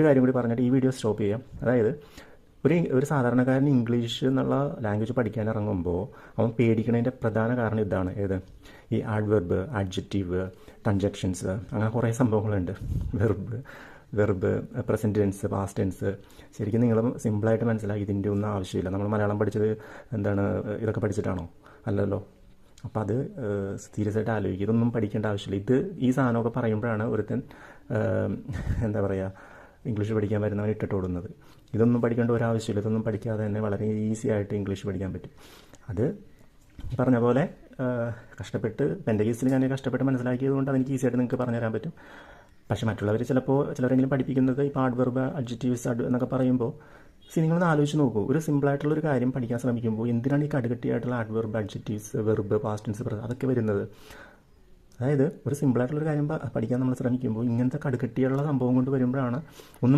ഒരു കാര്യം കൂടി പറഞ്ഞിട്ട് ഈ വീഡിയോ സ്റ്റോപ്പ് ചെയ്യാം. അതായത് ഒരു ഒരു സാധാരണക്കാരൻ ഇംഗ്ലീഷ് എന്നുള്ള ലാംഗ്വേജ് പഠിക്കാൻ ഇറങ്ങുമ്പോൾ അവൻ പേടിക്കുന്നതിന്റെ പ്രധാന കാരണം ഇതാണ്. ഏത്? ഈ ആഡ്വെർബ് അഡ്ജക്റ്റീവ് കൺജക്ഷൻസ് അങ്ങനെ കുറേ സംഭവങ്ങളുണ്ട്. Verb verb present tense past tense ശരിക്കും നിങ്ങൾ സിമ്പിളായിട്ട് മനസ്സിലാക്കി ഇതിന്റെ ഒന്നും ആവശ്യമില്ല. നമ്മൾ മലയാളം പഠിച്ചത് എന്താണ് ഇതൊക്കെ പഠിച്ചിട്ടാണോ? അല്ലല്ലോ. അപ്പം അത് സീരിയസ് ആയിട്ട് ആലോചിക്കുക ഇതൊന്നും പഠിക്കേണ്ട ആവശ്യമില്ല. ഇത് ഈ സാധനമൊക്കെ പറയുമ്പോഴാണ് ഒരുത്തൻ എന്താ പറയുക ഇംഗ്ലീഷ് പഠിക്കാൻ വരുന്നവൻ ഇട്ടിട്ട് ഓടുന്നത്. ഇതൊന്നും പഠിക്കേണ്ട ഒരാവശ്യമില്ല. ഇതൊന്നും പഠിക്കാതെ തന്നെ വളരെ ഈസി ആയിട്ട് ഇംഗ്ലീഷ് പഠിക്കാൻ പറ്റും. അത് പറഞ്ഞ പോലെ കഷ്ടപ്പെട്ട് എന്റെ കേസിൽ ഞാൻ കഷ്ടപ്പെട്ട് മനസ്സിലാക്കിയത് കൊണ്ട് അതെനിക്ക് ഈസി ആയിട്ട് നിങ്ങൾക്ക് പറഞ്ഞു തരാൻ പറ്റും. പക്ഷേ മറ്റുള്ളവർ ചിലപ്പോൾ ചിലരെങ്കിലും പഠിപ്പിക്കുന്നത് ഇപ്പോൾ വെർബ് അഡ്ജക്റ്റീവ്സ് അഡ് എന്നൊക്കെ പറയുമ്പോൾ സി നിങ്ങളൊന്ന് ആലോചിച്ച് നോക്കൂ. ഒരു സിമ്പിളായിട്ടുള്ള ഒരു കാര്യം പഠിക്കാൻ ശ്രമിക്കുമ്പോൾ എന്തിനാണ് ഈ കടുകട്ടിയായിട്ടുള്ള adverb adjectives verb past tense അതൊക്കെ വരുന്നത്? അതായത് ഒരു സിമ്പിളായിട്ടുള്ളൊരു കാര്യം പഠിക്കാൻ നമ്മൾ ശ്രമിക്കുമ്പോൾ ഇങ്ങനത്തെ കടുകട്ടിയുള്ള സംഭവം കൊണ്ട് വരുമ്പോഴാണ് ഒന്നും